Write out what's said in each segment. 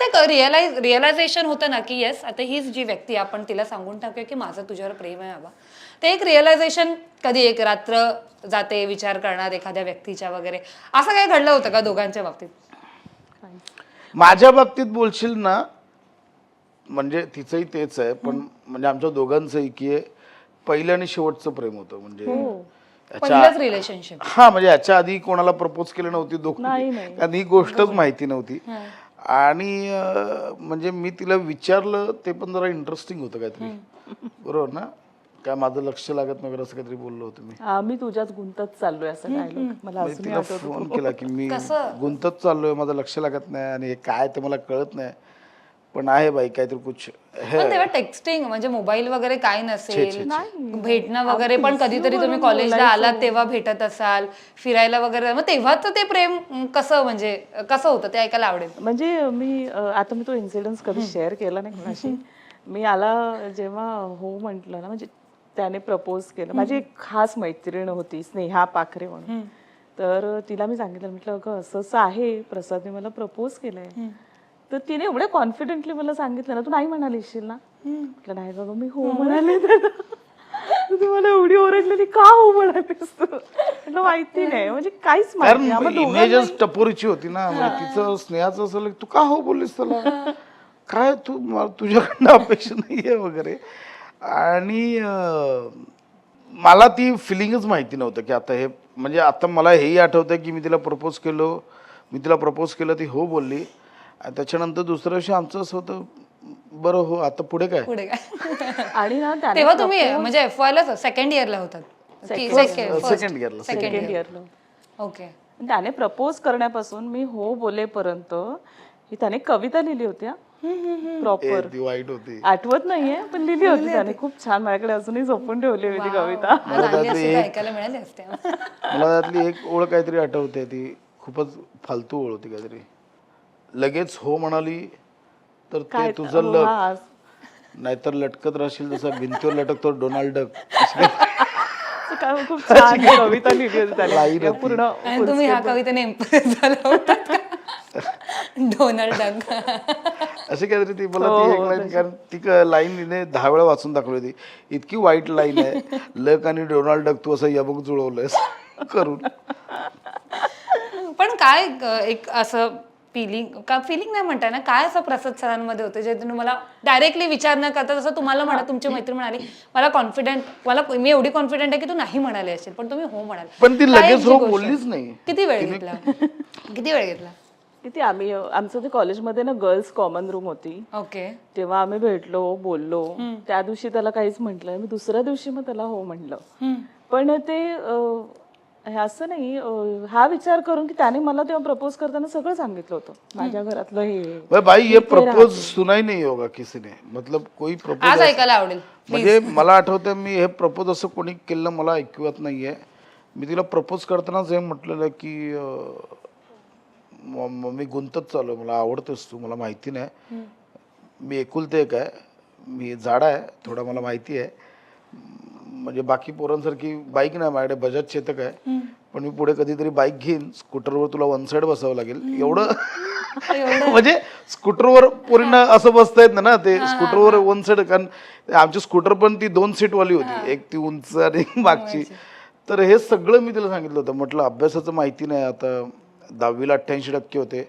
ते realise realisation होतं ना की येस आता हीच जी व्यक्ती आपण तिला सांगून टाकूया की माझं तुझ्यावर प्रेम आहे बाबा. ते एक रिअलायझेशन कधी एक रात्र जाते विचार करणार एखाद्या व्यक्तीच्या वगैरे. असं काही घडलं होतं का दोघांच्या बाबतीत? माझ्या बाबतीत बोलशील ना म्हणजे तिचंही तेच आहे पण म्हणजे आमच्या दोघांचंही की पहिलं आणि शेवटचं प्रेम होतं म्हणजे रिलेशनशिप हा म्हणजे याच्या आधी कोणाला प्रपोज केली नव्हती दोघं. कारण ही गोष्टच माहिती नव्हती. आणि म्हणजे मी तिला विचारलं ते पण जरा इंटरेस्टिंग होतं काहीतरी. बरोबर ना? काय माझं लक्ष लागत नाही वगैरे असं काहीतरी बोललो होतो मी. आम्ही तुझ्याच गुंतत चाललोय असं डायलॉग मला म्हणजे तिला फोन केला की मी कसं? गुंतत चाललोय माझं लक्ष लागत नाही आणि हे काय ते मला कळत नाही. पण आहे बाई काहीतरी कुछ हे. पण तेव्हा टेक्स्टिंग म्हणजे मोबाईल वगैरे काय छे, नसेल. भेटणं वगैरे पण कधीतरी तुम्ही कॉलेजला आलात तेव्हा भेटत असाल फिरायला वगैरे मग तेव्हाच ते प्रेम अं, कसं म्हणजे अं, कसं होतं ते ऐकायला आवडेल? म्हणजे मी अ, आता मी तो इन्सिडन्स कधी शेअर केला नाही कोणाशी. मी आला जेव्हा हो म्हटलं ना म्हणजे त्याने प्रपोज केलं. माझी एक खास मैत्रीण होती स्नेहा पाखरे म्हणून. तर तिला मी सांगितलं म्हटलं अगं असं असं आहे प्रसादने मला प्रपोज केलंय. तर तिने एवढ्या कॉन्फिडेंटली मला सांगितलं ना तू नाही म्हणाली येशील ना? म्हटलं नाही बाबा मी हो म्हणाले तर तू मला एवढी ओरडलेली का हो म्हणालीस तू? म्हटलं माहिती नाही. म्हणजे काहीच माहिती इमेजच टपोरीची होती ना. तिचं स्नेहाचं असं तू का हो बोललीस त्याला? काय तू तुझ्याकडनं अपेक्षा नाहीये वगैरे. आणि मला ती फिलिंगच माहिती नव्हतं की आता हे म्हणजे आता मला हेही आठवतं की मी तिला प्रपोज केलो. मी तिला प्रपोज केलं ती हो बोलली. त्याच्यानंतर दुसऱ्या दिवशी आमचं असं होतं बरं हो आता पुढे काय? पुढे काय? आणि ना त्याने तेव्हा तुम्ही म्हणजे एफ वायला सेकंड इयरला होतात. सेकंड इयरला सेकंड इयरला ओके त्याने प्रपोज करण्यापासून मी हो बोलेपर्यंत ही त्याने कविता लिहिली होती प्रॉपर ती वाईट होती. आठवत नाहीये पण लिहिली होती त्याने खूप छान. माझ्याकडे अजूनही जपून ठेवली होती कविता. ऐकायला मिळाली असते. मला त्यातली एक ओळ काहीतरी आठवते ती. खूपच फालतू ओळ होती काहीतरी. लगेच हो म्हणाली तर ते तुझं हो, लक. हा. नाहीतर लटकत राहशील जसं भिंतीवर लटकतो डोनाल्ड डक. असं काय खूप छान कविता लिहिली होती. पूर्ण आणि तुम्ही ह्या कवितेने इम्प्रेस झाला डोनाल्ड डक. अशी काहीतरी ती मला ती एक लाईन कारण ती लाईन तिने दहा वेळा वाचून दाखवली होती. इतकी वाईट लाईन आहे. लक आणि डोनाल्ड डक तू असं यबक जुळवलंयस. करून. पण काय एक असं फिलिंग का फिलिंग नाही म्हणताय ना काय असं प्रसाद सरांमध्ये होतं जे तुम्ही मला डायरेक्टली विचार न करता जसं तुम्हाला म्हणा तुमची मैत्री म्हणाली मला कॉन्फिडंट मला मी एवढी कॉन्फिडंट आहे की तू नाही म्हणाली असेल पण तुम्ही हो म्हणाल. पण ती लगेच हो? बोललीच नाही. किती वेळ घेतला? किती वेळ घेतला? किती आम्ही आमचं ते कॉलेजमध्ये ना गर्ल्स कॉमन रूम होती. ओके तेव्हा आम्ही भेटलो बोललो. त्या दिवशी त्याला काहीच म्हटलं मी दुसऱ्या दिवशी मग त्याला हो म्हटलं पण ते असं नाही हा विचार करून की त्याने मला तेव्हा प्रपोज करताना सगळं सांगितलं होतं. माझ्या घरातलं हे. भाई भाई ये प्रपोज सुना ही नहीं होगा किसी ने मतलब कोई प्रपोज ऐकायला आवडेल म्हणजे मला आठवतं मी हे प्रपोज असं कोणी केलं मला ऐकवत नाहीये. मी तिला प्रपोज करतानाच हे म्हटलेलं की अं, म- म- मी गुंतत चालू मला आवडतोस तू मला माहिती नाही. मी एकुलते एक आहे मी जाडा आहे थोडं मला माहिती आहे. म्हणजे बाकी पोरांसारखी बाईक नाही माझ्याकडे बजाज चेतक आहे. पण मी पुढे कधीतरी बाईक घेईन स्कूटरवर तुला वन साईड बसावं लागेल. एवढं म्हणजे स्कूटरवर पोरींना असं बसता येत ना ते स्कूटरवर वन साईड कारण आमची स्कूटर पण ती दोन सीट वाली होती एक ती उंच आणि मागची. तर हे सगळं मी तिला सांगितलं होतं म्हटलं अभ्यासाचं माहिती नाही आता दहावीला अठ्ठ्याऐंशी टक्के होते.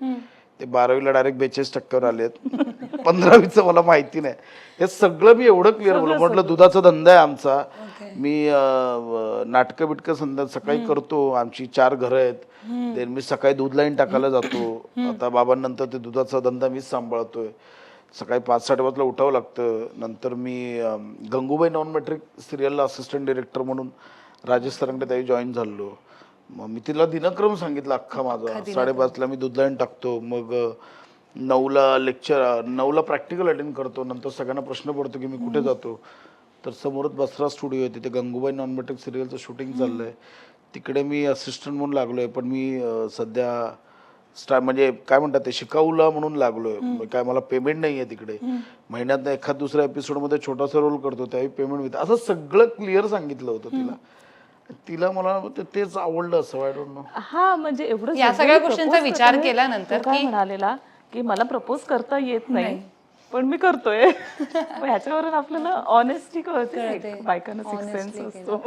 ते बारावीला डायरेक्ट बेचाळीस टक्क्यावर आलेत. पंधरावीचं मला माहिती नाही. हे सगळं मी एवढं क्लिअर बोललो. म्हटलं दुधाचा धंदा आहे आमचा. मी नाटकं बिटकं संध्या सकाळी करतो. आमची चार घरं आहेत. Then मी सकाळी दूध लाईन टाकायला जातो. आता बाबांनंतर ते दुधाचा धंदा मीच सांभाळतोय. सकाळी पाच साडेपाचला उठावं लागतं. नंतर मी गंगूबाई नॉन मॅट्रिक सिरियलला असिस्टंट डिरेक्टर म्हणून राजेश तरंगडे त्यावेळी जॉईन झालो मग मी तिला दिनक्रम सांगितला अख्खा माझा. साडेपाचला मी दूध लाईन टाकतो. मग नऊला लेक्चर नऊला प्रॅक्टिकल अटेंड करतो नंतर सगळ्यांना प्रश्न पडतो की मी कुठे जातो? तर समोरच बसरा स्टुडिओ आहे तिथे गंगूबाई नॉन मॅट्रिक सिरियलचं शूटिंग चाललंय. तिकडे मी असिस्टंट म्हणून लागलोय पण मी सध्या स्टा म्हणजे काय म्हणतात ते शिकाऊला म्हणून लागलोय. मग काय मला पेमेंट नाही आहे तिकडे महिन्यात एखाद दुसऱ्या एपिसोडमध्ये छोटासा रोल करतो त्यावेळी पेमेंट मिळतं. असं सगळं क्लिअर सांगितलं होतं तिला. तिला मला तेच आवडलं असं आय डोंट नो हा म्हणजे एवढं या सगळं सगळ्या गोष्टींचा विचार केल्यानंतर काय म्हणालेला? की मला प्रपोज करता येत नाही पण मी करतोय. ह्याच्यावरून आपल्याला ऑनेस्टी कळते. बायकांना सिक्स सेन्स असतो.